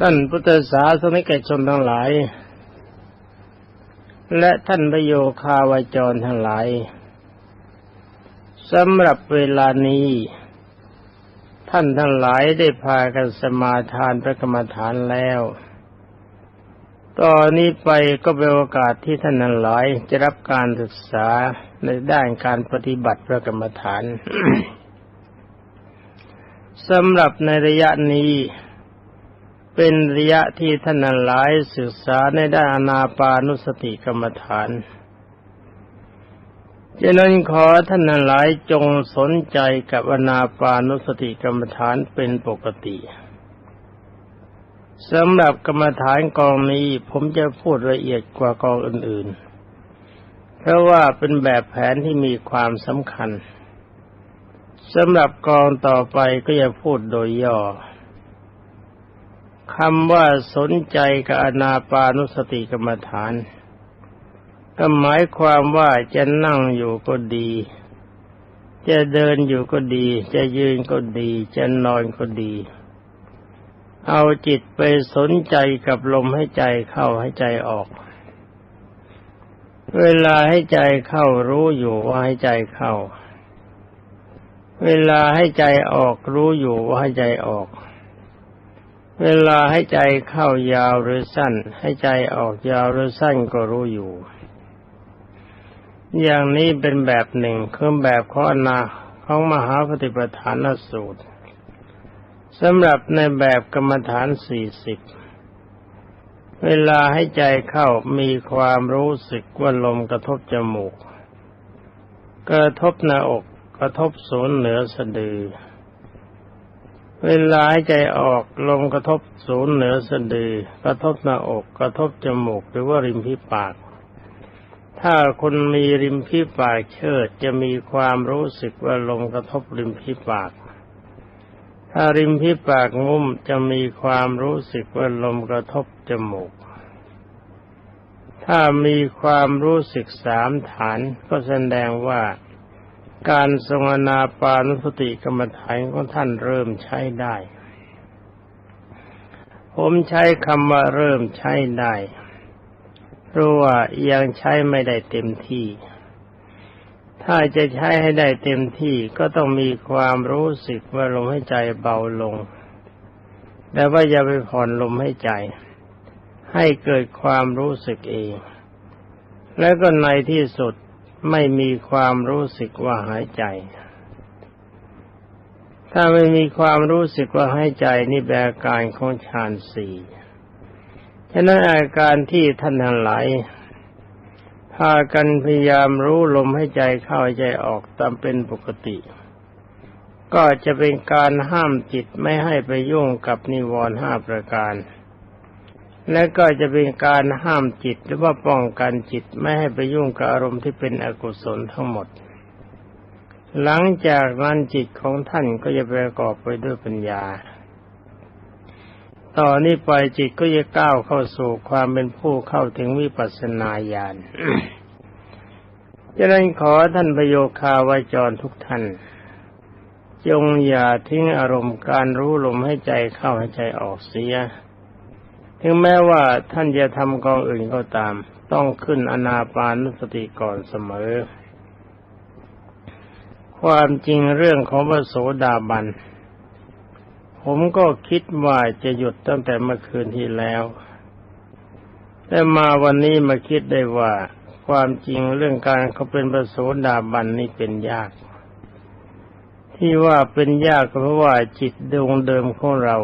ท่านพุทธศาสนิกชนทั้งหลาย และท่านประโยคาวาจรทั้งหลายสำหรับเวลานี้ ท่านทั้งหลายได้พากันสมาทานพระกรรมฐานแล้วตอนนี้ไปก็เป็นโอกาสที่ท่านทั้งหลายจะรับการศึกษาในด้านการปฏิบัติพระกรรมฐานสำหรับในระยะนี้ เป็นระยะที่ท่านหลายศึกษาในด้านอนาปานุสติกรรมฐานฉะนั้นขอท่านหลายจงสนใจกับอนาปานุสติกรรมฐานเป็นปกติสำหรับกรรมฐานกองนี้ผมจะพูดละเอียดกว่ากองอื่นๆ เพราะว่าเป็นแบบแผนที่มีความสำคัญสำหรับกองต่อไปก็จะพูดโดยย่อ คำว่าสนใจกับอนาปานุสติกรรมฐาน ก็หมายความว่าจะนั่งอยู่ก็ดี จะเดินอยู่ก็ดี จะยืนก็ดี จะนอนก็ดี เอาจิตไปสนใจกับลมให้ใจเข้าให้ใจออก เวลาให้ใจเข้ารู้อยู่ว่าให้ใจเข้า เวลาให้ใจออกรู้อยู่ว่าให้ใจออก เวลาให้ใจเข้ายาวหรือสั้น ให้ใจออกยาวหรือสั้นก็รู้อยู่ อย่างนี้เป็นแบบหนึ่งคือแบบข้อนาของมหาปฏิปทานสูตรสำหรับในแบบกรรมฐานสี่สิบเวลาให้ใจเข้ามีความรู้สึกว่าลมกระทบจมูก กระทบหน้าอก กระทบศูนย์เหนือสะดือ เวลาหายใจออกลมกระทบศูนย์เหนือสะดือกระทบหน้าอกกระทบจมูกหรือว่าริมฝีปาก ถ้าคนมีริมฝีปากเชิดจะมีความรู้สึกว่าลมกระทบริมฝีปาก ถ้าริมฝีปากงุ้มจะมีความรู้สึกว่าลมกระทบจมูก ถ้ามีความรู้สึกสามฐานก็แสดงว่า การทรงนาปานุสติกรรมฐานของท่านเริ่มใช้ได้ ผมใช้คำว่าเริ่มใช้ได้เพราะว่ายังใช้ไม่ได้เต็มที่ ถ้าจะใช้ให้ได้เต็มที่ก็ต้องมีความรู้สึกว่าลมให้ใจเบาลง แต่ว่าอย่าไปผ่อนลมให้ใจ ให้เกิดความรู้สึกเอง แล้วก็ในที่สุด ไม่มีความรู้สึกว่าหายใจ ถ้าไม่มีความรู้สึกว่าหายใจนี่แปลการของฌานสี่ฉะนั้นอาการที่ท่านทั้งหลายพากันพยายามรู้ลมให้ใจเข้าใจออกตามเป็นปกติ ก็จะเป็นการห้ามจิตไม่ให้ไปยุ่งกับนิวรณ์ห้าประการ และก็จะเป็นการห้ามจิตหรือว่าป้องกันจิตไม่ให้ไปยุ่งกับอารมณ์ที่เป็นอกุศลทั้งหมด หลังจากนั้นจิตของท่านก็จะประกอบไปด้วยปัญญา ต่อนนี้ไปจิตก็จะก้าวเข้าสู่ความเป็นผู้เข้าถึงวิปัสสนาญาณจะนั้นขอท่านประโยคาวาจรทุกท่าน จงอย่าทิ้งอารมณ์การรู้ลมให้ใจเข้าให้ใจออกเสีย ถึงแม้ว่าท่านจะทำกองอื่นก็ตาม ต้องขึ้นอนาปานุสติก่อนเสมอ ความจริงเรื่องของพระโสดาบัน ผมก็คิดว่าจะหยุดตั้งแต่เมื่อคืนที่แล้ว แต่มาวันนี้มาคิดได้ว่า ความจริงเรื่องการเขาเป็นพระโสดาบันนี่เป็นยาก ที่ว่าเป็นยากเพราะว่าจิตดวงเดิมของเรา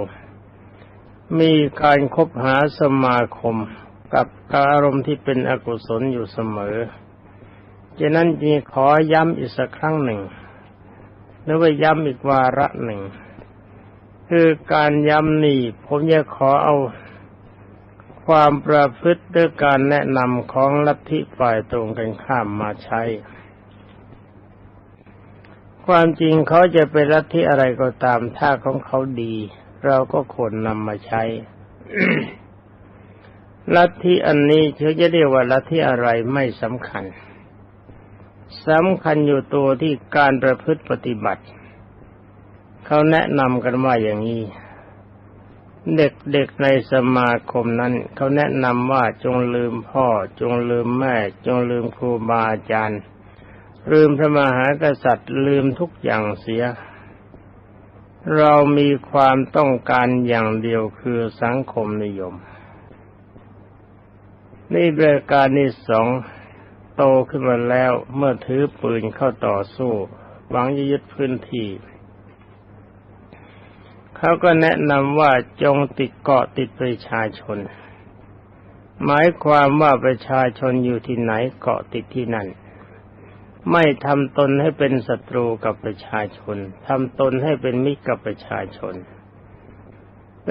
มีการคบหาสมาคมกับอารมณ์ที่เป็นอกุศลอยู่เสมอฉะนั้นจึงขอย้ำอีกสักครั้งหนึ่งหรือว่าย้ำอีกวาระหนึ่ง คือการย้ำนี่ผมจะขอเอาความประพฤติด้วยการแนะนำของลัทธิฝ่ายตรงกันข้ามมาใช้ ความจริงเขาจะเป็นลัทธิอะไรก็ตามถ้าของเขาดี เราก็ควรนำมาใช้ลัทธิอันนี้เชื่อจะเรียกว่าลัทธิอะไรไม่สำคัญสำคัญอยู่ตัวที่การประพฤติปฏิบัติ เขาแนะนำกันว่าอย่างนี้ เด็กๆในสมาคมนั้น เขาแนะนำว่าจงลืมพ่อ จงลืมแม่ จงลืมครูบาอาจารย์ ลืมพระมหากษัตริย์ลืมทุกอย่างเสีย เรามีความต้องการอย่างเดียวคือสังคมนิยม นี่เประการที่สองโตขึ้นมาแล้วเมื่อถือปืนเข้าต่อสู้ หวังจะยึดพื้นที่เขาก็แนะนำว่าจงติดเกาะติดประชาชน หมายความว่าประชาชนอยู่ที่ไหนเกาะติดที่นั่น ไม่ทำตนให้เป็นศัตรูกับประชาชนทำตนให้เป็นมิตรกับประชาชน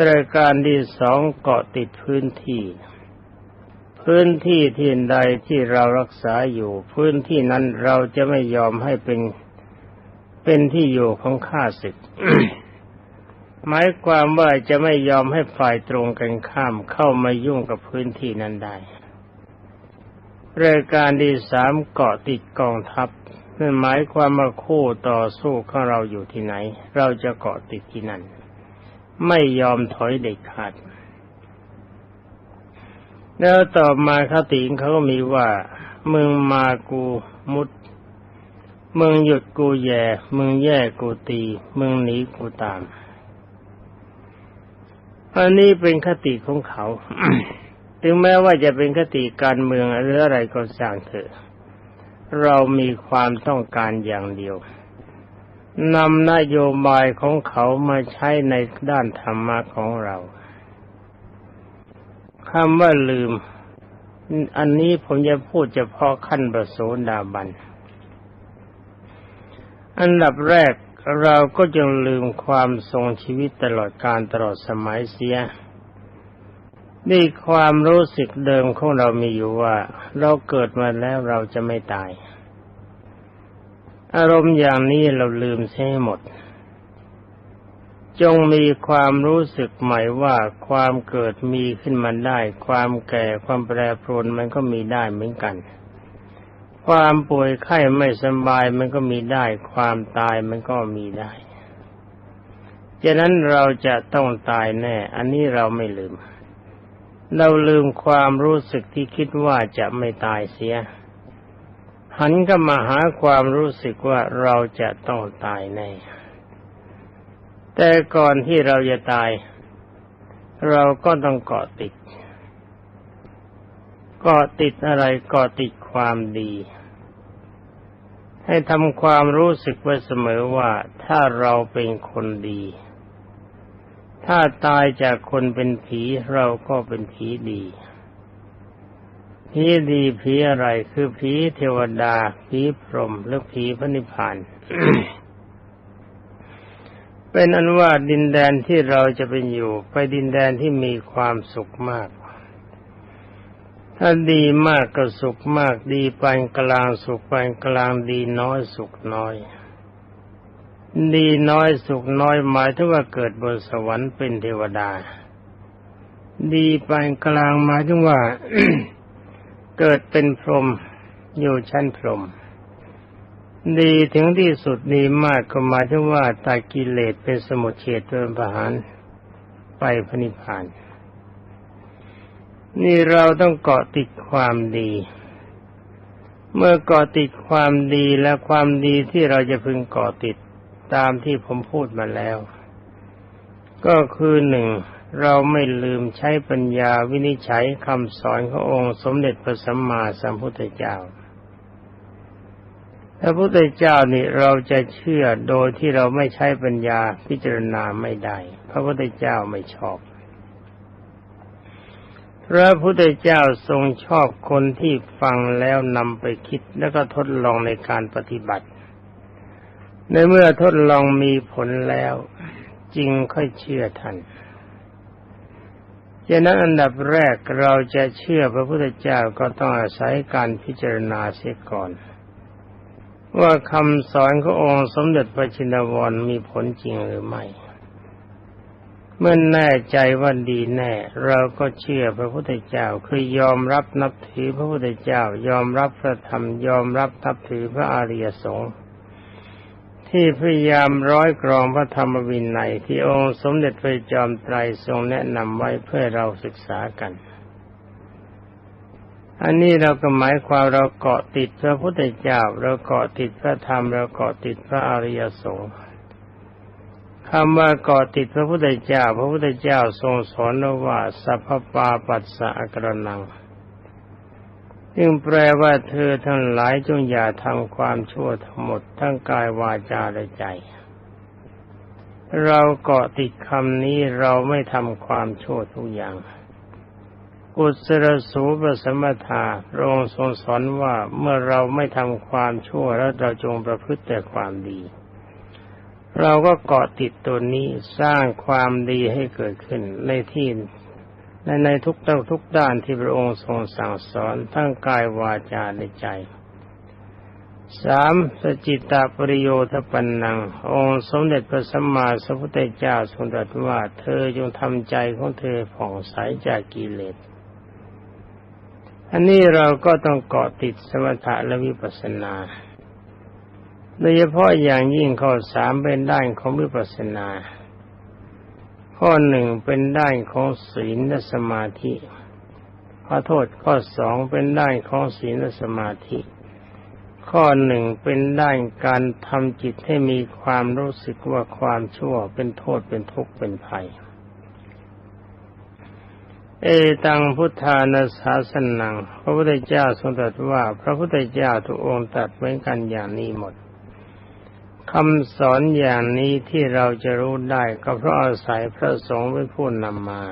รายการที่สองเกาะติดพื้นที่ พื้นที่ที่ใดที่เรารักษาอยู่ พื้นที่นั้นเราจะไม่ยอมให้เป็นเป็นที่อยู่ของข้าศึกหมายความว่าจะไม่ยอมให้ฝ่ายตรงกันข้ามเข้ามายุ่งกับพื้นที่นั้นได้ รายการที่สามเกาะติดกองทัพนั่นหมายความว่าคู่ต่อสู้ของเราอยู่ที่ไหน เราจะเกาะติดที่นั่น ไม่ยอมถอยเด็ดขาด แล้วต่อมาคติงเขาก็มีว่า มึงมากูมุด มึงหยุดกูแย่ มึงแย่กูตี มึงหนีกูตาม อันนี้เป็นคติของเขา ถึงแม้ว่าจะเป็นคติการเมืองหรืออะไรก็สร้างเถอะ เรามีความต้องการอย่างเดียวนำนโยบายของเขามาใช้ในด้านธรรมะของเราคำว่าลืม อันนี้ผมจะพูดเฉพาะขั้นประโสดาบัน อันดับแรกเราก็จงลืมความทรงชีวิตตลอดการตลอดสมัยเสีย นี่ความรู้สึกเดิมของเรามีอยู่ว่า เราเกิดมาแล้วเราจะไม่ตาย อารมณ์อย่างนี้เราลืมใช้หมด จงมีความรู้สึกใหม่ว่าความเกิดมีขึ้นมาได้ ความแก่ความแปรปรวนมันก็มีได้เหมือนกัน ความป่วยไข้ไม่สบายมันก็มีได้ ความตายมันก็มีได้ฉะนั้นเราจะต้องตายแน่ อันนี้เราไม่ลืม เราลืมความรู้สึกที่คิดว่าจะไม่ตายเสีย หันก็มาหาความรู้สึกว่าเราจะต้องตายแน่ แต่ก่อนที่เราจะตาย เราก็ต้องเกาะติดเกาะติดอะไรเกาะติดความดี ให้ทำความรู้สึกไว้เสมอว่าถ้าเราเป็นคนดี ถ้าตายจากคนเป็นผีเราก็เป็นผีดีผีดีผีอะไรคือผีเทวดาผีพรหมหรือผีพระนิพพาน เป็นอันว่าดินแดนที่เราจะเป็นอยู่ ไปดินแดนที่มีความสุขมาก ถ้าดีมากก็สุขมากดีปานกลางสุขปานกลางดีน้อยสุขน้อย ดีน้อยสุขน้อยหมายถึงว่าเกิดบนสวรรค์เป็นเทวดา ดีปานกลางหมายถึงว่า เกิดเป็นพรหมอยู่ชั้นพรหมดีถึงที่สุดดีมากก็หมายถึงว่าตากิเลสเป็นสมุทเฉดเป็นประหารไปพระนิพพาน นี่เราต้องเกาะติดความดี เมื่อเกาะติดความดีและความดีที่เราจะพึงเกาะติด ตามที่ผมพูดมาแล้ว ก็คือหนึ่งเราไม่ลืมใช้ปัญญาวินิจฉัยคำสอนขององค์สมเด็จพระสัมมาสัมพุทธเจ้าพระพุทธเจ้านี่เราจะเชื่อโดยที่เราไม่ใช้ปัญญาพิจารณาไม่ได้ พระพุทธเจ้าไม่ชอบ พระพุทธเจ้าทรงชอบคนที่ฟังแล้วนำไปคิดแล้วก็ทดลองในการปฏิบัติ ในเมื่อทดลองมีผลแล้วจริงค่อยเชื่อท่านฉะนั้นอันดับแรกเราจะเชื่อพระพุทธเจ้าก็ต้องอาศัยการพิจารณาเสียก่อน ว่าคำสอนขององค์สมเด็จพระชินวรมีผลจริงหรือไม่ เมื่อแน่ใจว่าดีแน่ เราก็เชื่อพระพุทธเจ้าคือยอมรับนับถือพระพุทธเจ้ายอมรับพระธรรมยอมรับนับถือพระอริยสงฆ์ ที่พยายามร้อยกรองพระธรรมวินัยที่องค์สมเด็จพระจอมไตรทรงแนะนำไว้เพื่อเราศึกษากัน อันนี้เราก็หมายความเราเกาะติดพระพุทธเจ้าเราเกาะติดพระธรรมเราเกาะติดพระอริยสงฆ์คำว่าเกาะติดพระพุทธเจ้า พระพุทธเจ้าทรงสอนว่าสัพพปาปัสสะกรนัง จึงแปลว่าเธอทั้งหลายจงอย่าทำความชั่วทั้งหมดทั้งกายวาจาและใจ เราเกาะติดคำนี้เราไม่ทำความชั่วทุกอย่าง อุสรสูปสมถาพระองทรงสอนว่าเมื่อเราไม่ทำความชั่วแล้วเราจงประพฤติแต่ความดี เราก็เกาะติดตัวนี้สร้างความดีให้เกิดขึ้นในที่ ในในทุกต้ทุกด้านที่พระองค์ทรงสั่งสอนทั้งกายวาจาในใจสามสจิตตปริโยทปันนัง องค์สมเด็จพระสัมมาสัมพุทธเจ้าทรงตรัสว่าเธอจงทำใจของเธอผ่องใสจากกิเลส อันนี้เราก็ต้องเกาะติดสมถะและวิปัสสนา โดยเฉพาะอย่างยิ่งข้อสามเป็นด้านของวิปัสสนา ข้อหนึ่งเป็นด้านของศีลและสมาธิขอโทษข้อสองเป็นด้านของศีลและสมาธิ ข้อหนึ่งเป็นด้านการทำจิตให้มีความรู้สึกว่าความชั่วเป็นโทษเป็นทุกข์เป็นภัย เอตังพุทธานาสาสนัง พระพุทธเจ้าทรงตรัสว่า พระพุทธเจ้าทุกองค์ตรัสเหมือนกันอย่างนี้หมด คำสอนอย่างนี้ที่เราจะรู้ได้ก็เพราะอาศัยพระสงฆ์เป็นผู้นำมา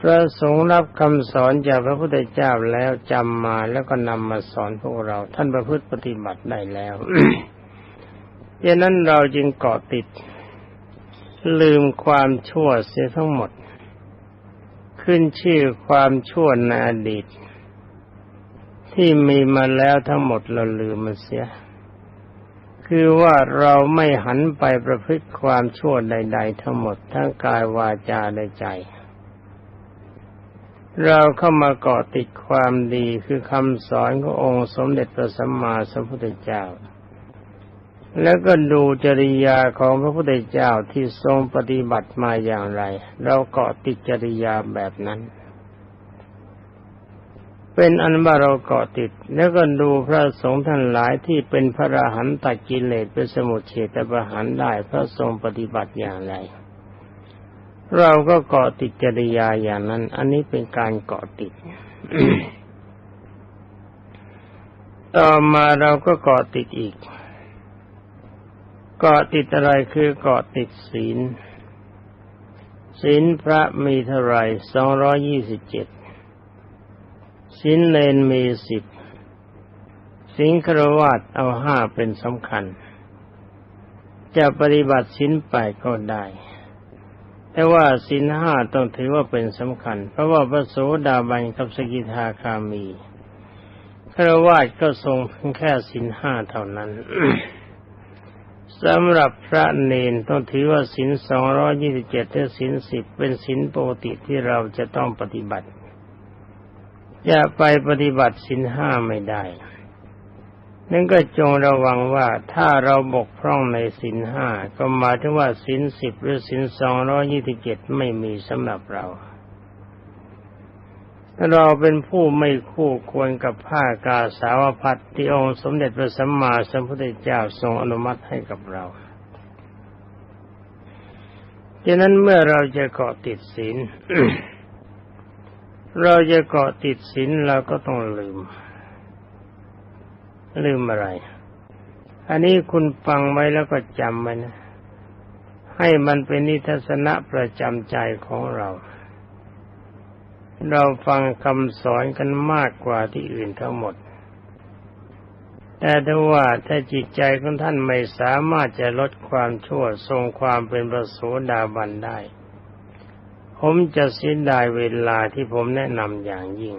พระสงฆ์รับคำสอนจากพระพุทธเจ้าแล้วจำมาแล้วก็นำมาสอนพวกเรา ท่านประพฤติปฏิบัติได้แล้วดังนั้นเราจึงเกาะติด ลืมความชั่วเสียทั้งหมด ขึ้นชื่อความชั่วในอดีต ที่มีมาแล้วทั้งหมดเราลืมมันเสีย คือว่าเราไม่หันไปประพฤติความชั่วใด ๆ ทั้งหมดทั้งกายวาจาและใจ เราเข้ามาเกาะติดความดีคือคำสอนขององค์สมเด็จพระสัมมาสัมพุทธเจ้า แล้วก็ดูจริยาของพระพุทธเจ้าที่ทรงปฏิบัติมาอย่างไร เราเกาะติดจริยาแบบนั้น เป็นอันว่าเราเกาะติด แล้วก็ดูพระสงฆ์ท่านหลายที่เป็นพระอรหันต์ตัดกิเลสเป็นสมุทเฉตประหารได้พระทรงปฏิบัติอย่างไร เราก็เกาะติดจริยาอย่างนั้น อันนี้เป็นการเกาะติด ต่อมาเราก็เกาะติดอีก เกาะติดอะไรคือเกาะติดศีลศีลพระมีเท่าไรสองร้อยี่สิบเจ็ด สินเลนมีสิบสิงครวัตเอาห้าเป็นสำคัญ จะปฏิบัติสินไปก็ได้ แต่ว่าสินห้าต้องถือว่าเป็นสำคัญ เพราะว่าพระโสดาบันกับสกิทาคามีครวาตก็ทรงเพียงแค่สินห้าเท่านั้นสำหรับพระเนนต้องถือว่าสินสองร้อยี่สิบเจ็ดและสินสิบเป็นสินปกติที่เราจะต้องปฏิบัติ จะไปปฏิบัติสินห้าไม่ได้ นั่นก็จงระวังว่าถ้าเราบกพร่องในสินห้าก็หมายถึงว่าสินสิบหรือสินสองร้อยี่สิบเจ็ดไม่มีสำหรับเราเราเป็นผู้ไม่คู่ควรกับผ้ากาสาวพัดที่องค์สมเด็จพระสัมมาสัมพุทธเจ้าทรงอนุมัติให้กับเราดังนั้นเมื่อเราจะเกาะติดศีล เราจะเกาะติดศีลเราก็ต้องลืม ลืมอะไร อันนี้คุณฟังไว้แล้วก็จำไว้นะให้มันเป็นนิทัศนะประจำใจของเรา เราฟังคำสอนกันมากกว่าที่อื่นทั้งหมด แต่ถ้าว่าถ้าจิตใจของท่านไม่สามารถจะลดความชั่วทรงความเป็นประโสดาบันได้ ผมจะเสียดายเวลาที่ผมแนะนำอย่างยิ่ง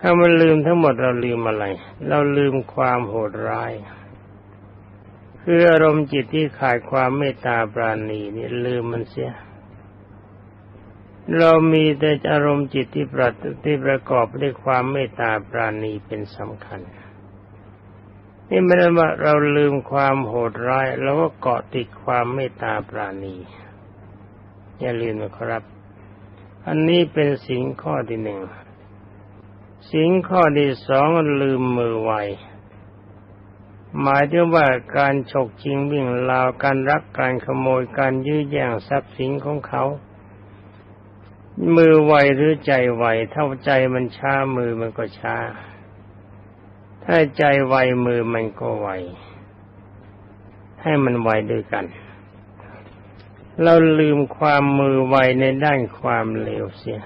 ถ้ามันลืมทั้งหมดเราลืมอะไร เราลืมความโหดร้าย คืออารมณ์จิตที่ขาดความเมตตาปราณีนี่ลืมมันเสีย เรามีแต่อารมณ์จิตที่ประที่ประกอบด้วยความเมตตาปราณีเป็นสำคัญ นี่ไม่ได้ว่าเราลืมความโหดร้ายเราก็เกาะติดความเมตตาปราณีอย่าลืมนะครับ อันนี้เป็นสิ่งข้อที่หนึ่งสิ่งข้อที่สองลืมมือไวหมายถึงว่าการฉกชิงวิ่งราวการรักการขโมยการยื้อแย่งทรัพย์สินของเขา มือไวหรือใจไวเท่าใจมันช้ามือมันก็ช้า ถ้าใจไวมือมันก็ไว ให้มันไวด้วยกัน เราลืมความมือไวในด้านความเลวเสีย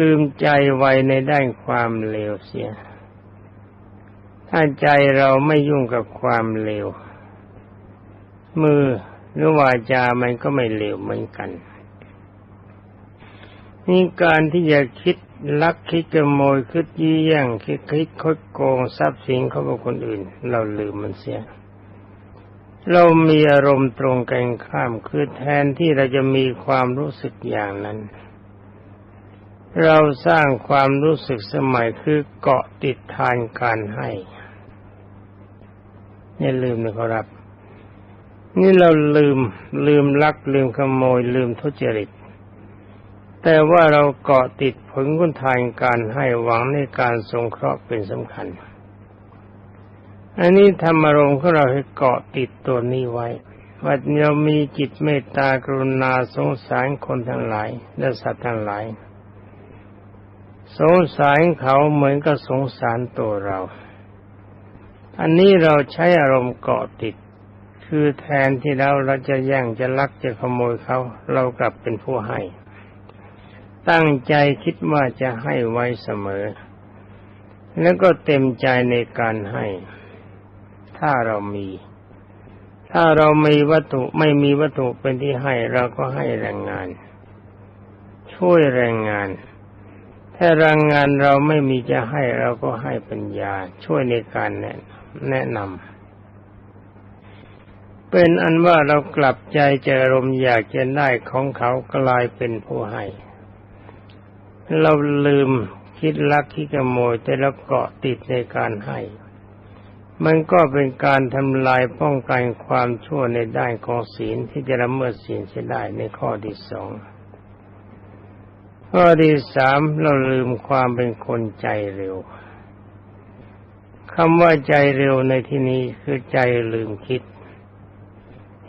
ลืมใจไวในด้านความเลวเสีย ถ้าใจเราไม่ยุ่งกับความเลว มือหรือวาจามันก็ไม่เลวเหมือนกันนี่การที่จะคิด ลักคิดขโมยคิดยี่แย่งคิดคิดคดโกงทรัพย์สินของคนอื่น เราลืมมันเสีย เรามีอารมณ์ตรงกันข้ามคือแทนที่เราจะมีความรู้สึกอย่างนั้น เราสร้างความรู้สึกสมัยคือเกาะติดทานการให้อย่าลืมนะครับ นี่เราลืมลืมลักลืมขโมยลืมทุจริต แต่ว่าเราเกาะติดผลคุณทานการให้หวังในการสงเคราะห์เป็นสำคัญ อันนี้ธรรมารมณ์ของเราให้เกาะติดตัวนี้ไว้ว่าเรามีจิตเมตตากรุณาสงสารคนทั้งหลาย และสัตว์ทั้งหลาย สงสารเขาเหมือนกับสงสารตัวเรา อันนี้เราใช้อารมณ์เกาะติด คือแทนที่เราเราจะแย่งจะลักจะขโมยเขา เรากลับเป็นผู้ให้ ตั้งใจคิดว่าจะให้ไว้เสมอ แล้วก็เต็มใจในการให้ ถ้าเรามี ถ้าเรามีวัตถุไม่มีวัตถุเป็นที่ให้เราก็ให้แรงงาน ช่วยแรงงาน ถ้าแรงงานเราไม่มีจะให้เราก็ให้ปัญญา ช่วยในการแนะแนะนำเป็นอันว่าเรากลับใจเจอรมอยากจะได้ของเขากลายเป็นผู้ให้ เราลืมคิดลักคิดขโมยแต่เราเกาะติดในการให้ มันก็เป็นการทำลายป้องกันความชั่วในด้านของศีลที่จะละเมิดศีลเสียได้ในข้อที่สองข้อที่สามเราลืมความเป็นคนใจเร็วคำว่าใจเร็วในที่นี้คือใจลืมคิด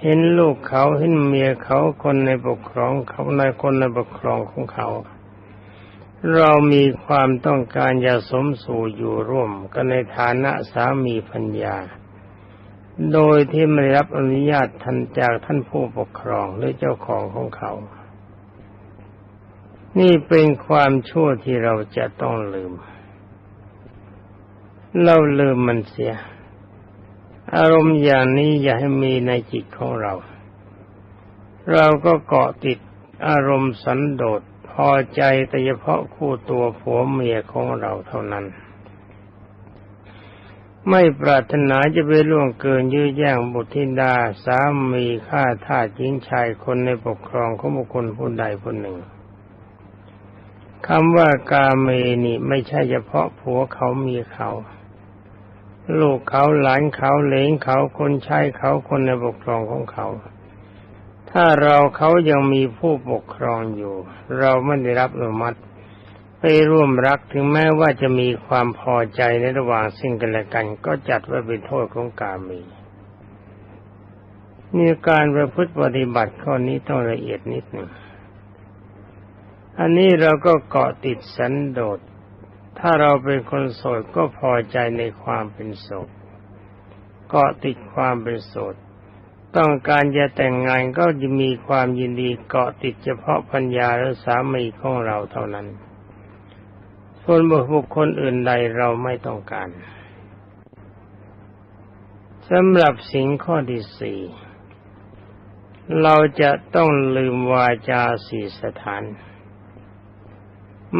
เห็นลูกเขาเห็นเมียเขาคนในปกครองเขาในคนในปกครองของเขา เรามีความต้องการจะสมสู่อยู่ร่วมกันในฐานะสามีพัญญา โดยที่ไม่รับอนุญาตทันจากท่านผู้ปกครองหรือเจ้าของของเขา นี่เป็นความชั่วที่เราจะต้องลืม เราลืมมันเสีย อารมณ์อย่างนี้อย่าให้มีในจิตของเรา เราก็เกาะติดอารมณ์สันโดษ พอใจแต่เฉพาะคู่ตัวผัวเมียของเราเท่านั้น ไม่ปรารถนาจะไปล่วงเกินยื้อแย่งบุตรธิดาสามีฆ่าทาสหญิงชายคนในปกครองของบุคคลผู้ใดคนหนึ่งคำว่ากาเมนี่ไม่ใช่เฉพาะผัวเขามีเขา ลูกเขาหลานเขาเลงเขาคนใช้เขาคนในปกครองของเขา ถ้าเราเขายังมีผู้ปกครองอยู่ เราไม่ได้รับอนุมัติไปร่วมรักถึงแม้ว่าจะมีความพอใจในระหว่างสิ่งกันและกัน ก็จัดว่าเป็นโทษของกามีมีการประพฤติปฏิบัติข้อนี้ต้องละเอียดนิดหนึ่งอันนี้เราก็เกาะติดสันโดษ ถ้าเราเป็นคนโสดก็พอใจในความเป็นโสด เกาะติดความเป็นโสด ต้องการจะแต่งงานก็จะมีความยินดีเกาะติดเฉพาะพัญญาหรือสามีของเราเท่านั้นส่วนบุคคลอื่นใดเราไม่ต้องการสำหรับสิ่งข้อที่สี่เราจะต้องลืมวาจาสี่สถาน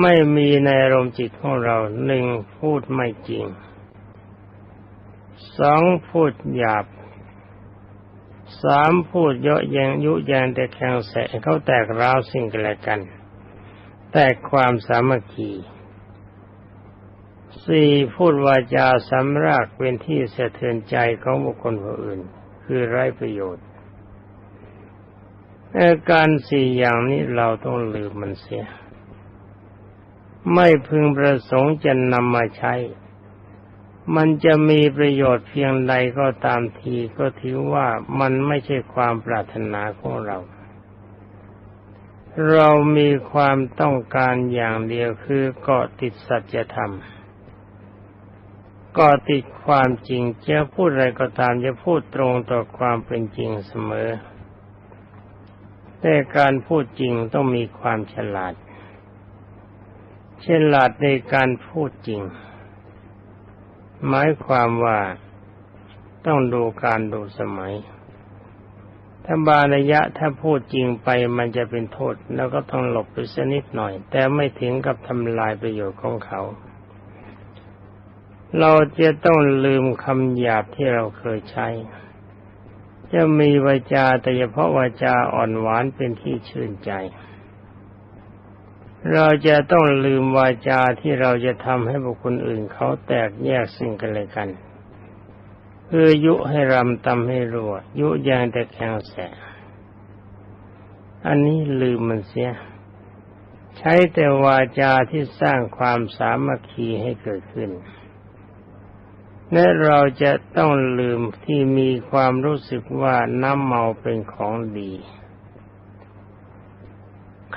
ไม่มีในอารมจิตของเราหนึ่งพูดไม่จริงสองพูดหยาบ สามพูดเยอะแยงยุแยงแต่แข่งแสเขาแตกร้าวสิ่งกันและกัน แตกความสามัคคีสี่พูดวาจาสำรากเป็นที่สะเทือนใจของบุคคลผู้อื่น คือไร้ประโยชน์อาการสี่อย่างนี้เราต้องลืมมันเสีย ไม่พึงประสงค์จะนำมาใช้ มันจะมีประโยชน์เพียงใดก็ตามทีก็ถือว่ามันไม่ใช่ความปรารถนาของเรา เรามีความต้องการอย่างเดียวคือเกาะติดสัจธรรมก็ติดความจริงจะพูดอะไรก็ตามจะพูดตรงต่อความเป็นจริงเสมอ แต่การพูดจริงต้องมีความฉลาด ฉลาดในการพูดจริง หมายความว่าต้องดูการดูสมัย ถ้าบาระยะถ้าพูดจริงไปมันจะเป็นโทษ แล้วก็ต้องหลบไปสักนิดหน่อย แต่ไม่ถึงกับทำลายประโยชน์ของเขา เราจะต้องลืมคำหยาบที่เราเคยใช้ จะมีวาจาแต่เฉพาะวาจาอ่อนหวานเป็นที่ชื่นใจ เราจะต้องลืมวาจาที่เราจะทำให้บุคคลอื่นเขาแตกแยกสิ่งกันเลยกัน คือยุให้รำตำให้รัวยุยางแต่แข็งแส อันนี้ลืมมันเสีย ใช้แต่วาจาที่สร้างความสามัคคีให้เกิดขึ้นและเราจะต้องลืมที่มีความรู้สึกว่าน้ำเมาเป็นของดี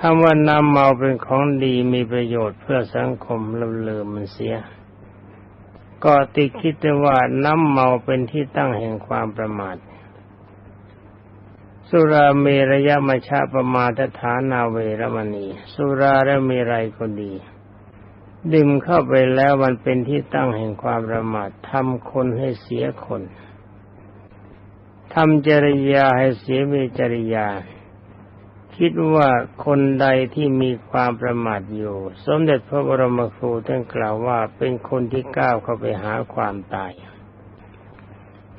คำว่าน้ำเมาเป็นของดีมีประโยชน์เพื่อสังคมเราลืมมันเสีย ก็ติดคิดว่าน้ำเมาเป็นที่ตั้งแห่งความประมาท สุราเมรยมชาประมาทฐานาเวรมณี สุราและเมรัยก็ดี ดื่มเข้าไปแล้วมันเป็นที่ตั้งแห่งความประมาททำคนให้เสียคนทำจริยาให้เสียมีจริยา คิดว่าคนใดที่มีความประมาทอยู่ สมเด็จพระบรมครูท่านกล่าวว่าเป็นคนที่ก้าวเข้าไปหาความตาย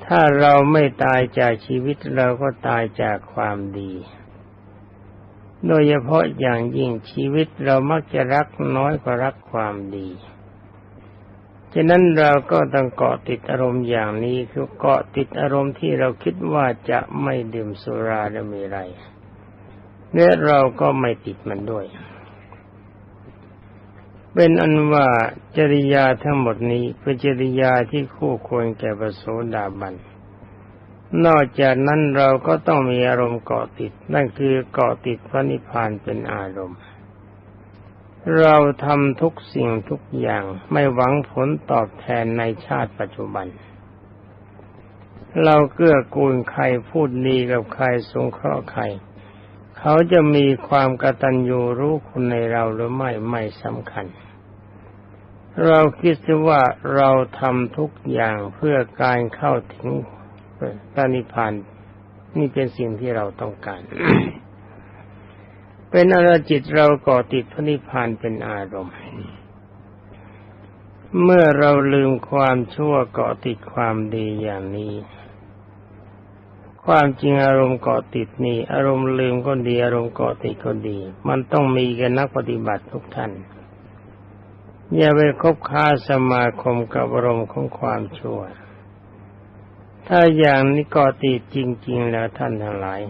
ถ้าเราไม่ตายจากชีวิตเราก็ตายจากความดี โดยเฉพาะอย่างยิ่งชีวิตเรามักจะรักน้อยกว่ารักความดีฉะนั้นเราก็ต้องเกาะติดอารมณ์อย่างนี้คือเกาะติดอารมณ์ที่เราคิดว่าจะไม่ดื่มสุราจะมีไร เนี่ยเราก็ไม่ติดมันด้วย เป็นอันว่าจริยาทั้งหมดนี้เป็นจริยาที่คู่ควรแก่ประโสดาบัน นอกจากนั้นเราก็ต้องมีอารมณ์เกาะติด นั่นคือเกาะติดพระนิพพานเป็นอารมณ์ เราทำทุกสิ่งทุกอย่างไม่หวังผลตอบแทนในชาติปัจจุบันเราเกื้อกูลใครพูดดีกับใครสงเคราะห์ใคร เขาจะมีความกตัญญูรู้คุณในเราหรือไม่ไม่สำคัญ เราคิดว่าเราทำทุกอย่างเพื่อการเข้าถึงพระนิพพานนี่เป็นสิ่งที่เราต้องการ เป็นอารจิตเราก่อติดพระนิพพานเป็นอารมณ์ เมื่อเราลืมความชั่วเกาะติดความดีอย่างนี้ ความจริงอารมณ์เกาะติดนี่ อารมณ์ลืมก็ดี อารมณ์เกาะติดก็ดี มันต้องมีกันนักปฏิบัติทุกท่านอย่าไปคบค้าสมาคมกับอารมณ์ของความชั่ว ถ้าอย่างนี้ก็ติดจริง ๆ แล้วท่านทั้งหลาย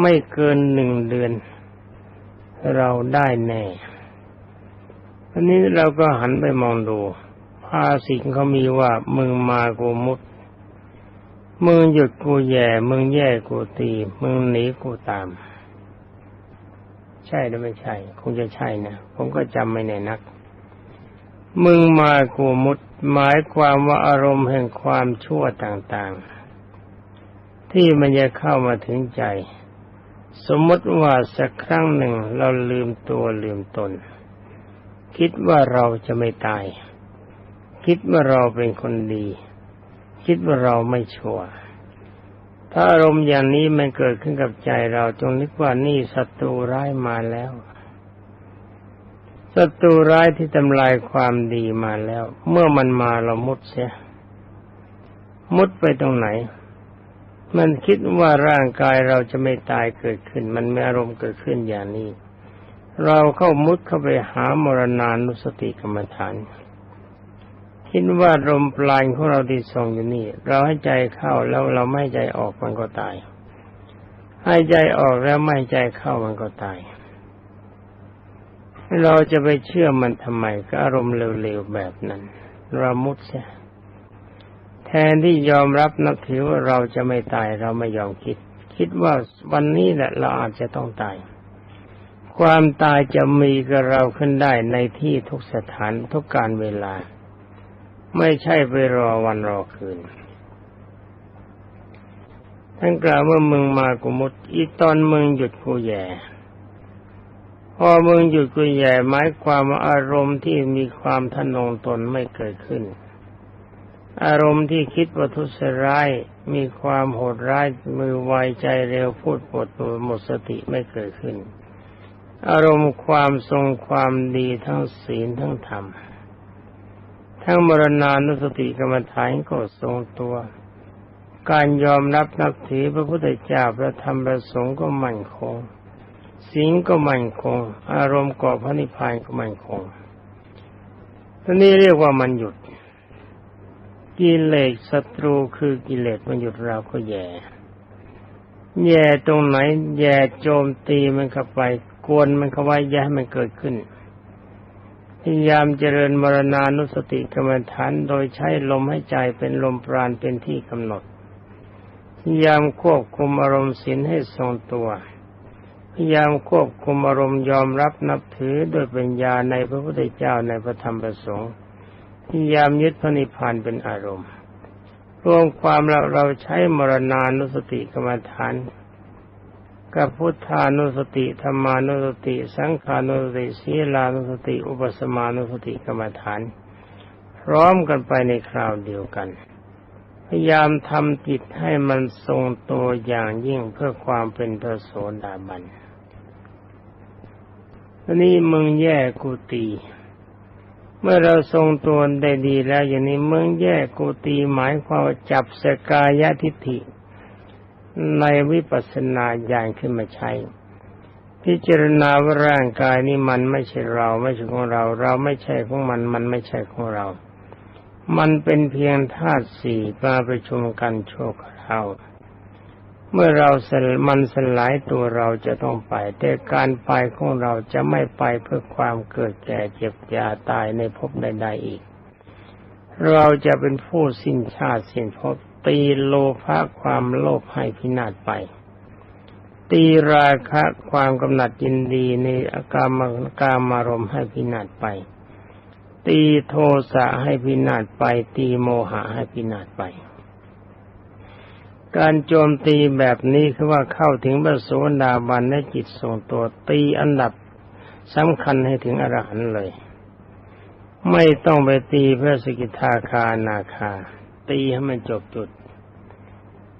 ไม่เกินหนึ่งเดือน เราได้แน่อันนี้เราก็หันไปมองดูภาสิงเขามีว่ามึงมากูมุด มึงหยุดกูแย่ มึงแย่กูตี มึงหนีกูตาม ใช่หรือไม่ใช่ คงจะใช่นะผมก็จำไม่แน่นัก มึงมากูมุด หมายความว่าอารมณ์แห่งความชั่วต่างๆ ที่มันจะเข้ามาถึงใจ สมมติว่าสักครั้งหนึ่งเราลืมตัวลืมตน คิดว่าเราจะไม่ตาย คิดว่าเราเป็นคนดี คิดว่าเราไม่ชั่ว ถ้าอารมณ์อย่างนี้มันเกิดขึ้นกับใจเราจงนึกว่านี่ศัตรูร้ายมาแล้วศัตรูร้ายที่ทำลายความดีมาแล้ว เมื่อมันมาเรามุดเสีย มุดไปตรงไหน มันคิดว่าร่างกายเราจะไม่ตายเกิดขึ้น มันมีอารมณ์เกิดขึ้นอย่างนี้ เราเข้ามุดเข้าไปหามรณานุสติกรรมฐาน คิดว่าลมปราณของเราที่ส่งอยู่นี่ เราให้ใจเข้าแล้วเราไม่ใจออกมันก็ตาย ให้ใจออกแล้วไม่ใจเข้ามันก็ตาย เราจะไปเชื่อมันทำไมก็อารมณ์เร็วๆแบบนั้น เรามุดเสียแทนที่ยอมรับนับถือว่าเราจะไม่ตายเราไม่ยอมคิด คิดว่าวันนี้แหละเราอาจจะต้องตาย ความตายจะมีกับเราขึ้นได้ในที่ทุกสถานทุกการเวลา ไม่ใช่ไปรอวันรอคืนท่านกล่าวว่ามึงมากุมุตอีตอนมึงหยุดกูแย่ พอมึงหยุดกูแย่หมายความว่าอารมณ์ที่มีความทนงตนไม่เกิดขึ้น อารมณ์ที่คิดว่าทุษร้ายมีความโหดร้ายมือไวใจเร็วพูดปดตัวหมดสติไม่เกิดขึ้น อารมณ์ความทรงความดีทั้งศีลทั้งธรรม ทั้งมรณานุสติกรรมฐานก็ทรงตัว การยอมรับนับถือพระพุทธเจ้าพระธรรมพระสงฆ์ก็มั่นคงสิ่งก็มั่นคง อารมณ์ก่อพระนิพพานก็มั่นคงทีนี้เรียกว่ามันหยุด กิเลสศัตรูคือกิเลสมันหยุดเราก็แย่ แย่ตรงไหน แย่โจมตีมันเข้าไป กวนมันเข้าไว้ย่ให้มันเกิดขึ้น พยายามเจริญมรณานุสติกรรมฐานโดยใช้ลมให้ใจเป็นลมปราณเป็นที่กำหนด พยายามควบคุมอารมณ์ศีลให้ทรงตัว พยายามควบคุมอารมณ์ยอมรับนับถือโดยปัญญาในพระพุทธเจ้าในพระธรรมประสงค์พยายามยึดพระนิพพานเป็นอารมณ์ รวมความเราเราใช้มรณานุสติกรรมฐาน กับพุทธานุสติธรรมานุสติ สังขานุสติศีลานุสติ อุปสมานุสติกรรมฐาน พร้อมกันไปในคราวเดียวกัน พยายามทำจิตให้มันทรงตัวอย่างยิ่งเพื่อความเป็นพระโสดาบันนี้มึงแย่กูตีเมื่อเราทรงตัวได้ดีแล้วอย่างนี้มืองแยกกุตีหมายความจับสกายทิฏฐิ ในวิปัสสนาญาณขึ้นมาใช้ พิจารณาว่าร่างกายนี้มันไม่ใช่เราไม่ใช่ของเรา เราไม่ใช่ของมัน มันไม่ใช่ของเรา มันเป็นเพียงธาตุสี่มาประชุมกันโชคเราเมื่อเราสมันสลายตัวเราจะต้องไป แต่การไปของเราจะไม่ไปเพื่อความเกิดแก่เจ็บยาตายในภพใดๆอีก เราจะเป็นผู้สิ้นชาติสิ้นภพ ตีโลภะความโลภให้พินาศไป ตีราคะความกำหนัดยินดีในอากามกามารมให้พินาศไป ตีโทสะให้พินาศไป ตีโมหะให้พินาศไป การโจมตีแบบนี้คือว่าเข้าถึงบระโสดาบันและจิตทรงตัวตีอันดับสำคัญให้ถึงอรหันต์เลย ไม่ต้องไปตีเพื่อสกิทาคานาคา ตีให้มันจบจุด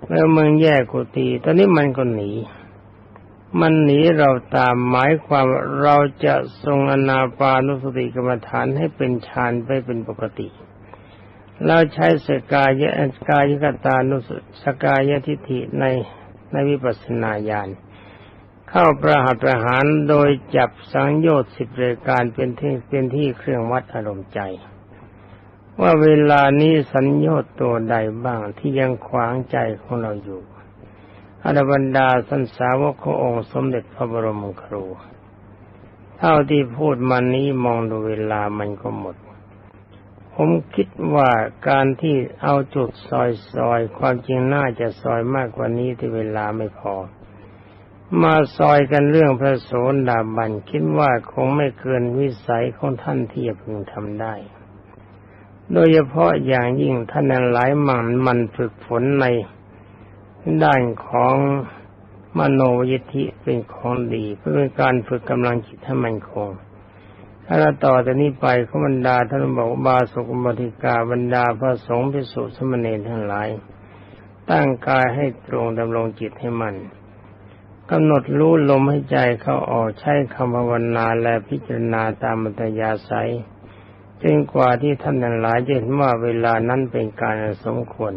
เมื่อมึงแยกกูตี ตอนนี้มันก็หนี มันหนีเราตามหมายความเราจะทรงอนาปานุสติกรรมฐานให้เป็นฌานไปเป็นปกติเราใช้สกายะกายกตานุสกายทิฏฐิในในวิปัสสนาญาณเข้าประหัตประหารโดยจับสังโยชน์สิบรายการเป็นที่เป็นที่เครื่องวัดอารมณ์ใจ ว่าเวลานี้สัญญาตัวใดบ้างที่ยังขวางใจของเราอยู่อรบรรดาสันสาวกขององค์สมเด็จพระบรมครู เท่าที่พูดมานี้มองดูเวลามันก็หมด ผมคิดว่าการที่เอาจุดซอยซอยความจริงน่าจะซอยมากกว่านี้ที่เวลาไม่พอ มาซอยกันเรื่องพระโสดาบันคิดว่าคงไม่เกินวิสัยของท่านที่จะพึงทำได้ โดยเฉพาะอย่างยิ่งท่านหลายมันมันฝึกฝนในด้านของมโนยิทธิเป็นของดีเพื่อเป็นการฝึกกำลังจิตให้มันคง ถ้าเราต่อจากนี้ไปขบรรดาท่านบอกบาสุกบริกาบรรดาพระสงฆ์พิสุสมณีทั้งหลาย ตั้งกายให้ตรงดำรงจิตให้มันกำหนดรู้ลมให้ใจเข้าออกใช้คำภาวนาและพิจารณาตามมัตยาศัย จนกว่าที่ท่านทั้งหลายจะเห็นว่าเวลานั้นเป็นการสมควร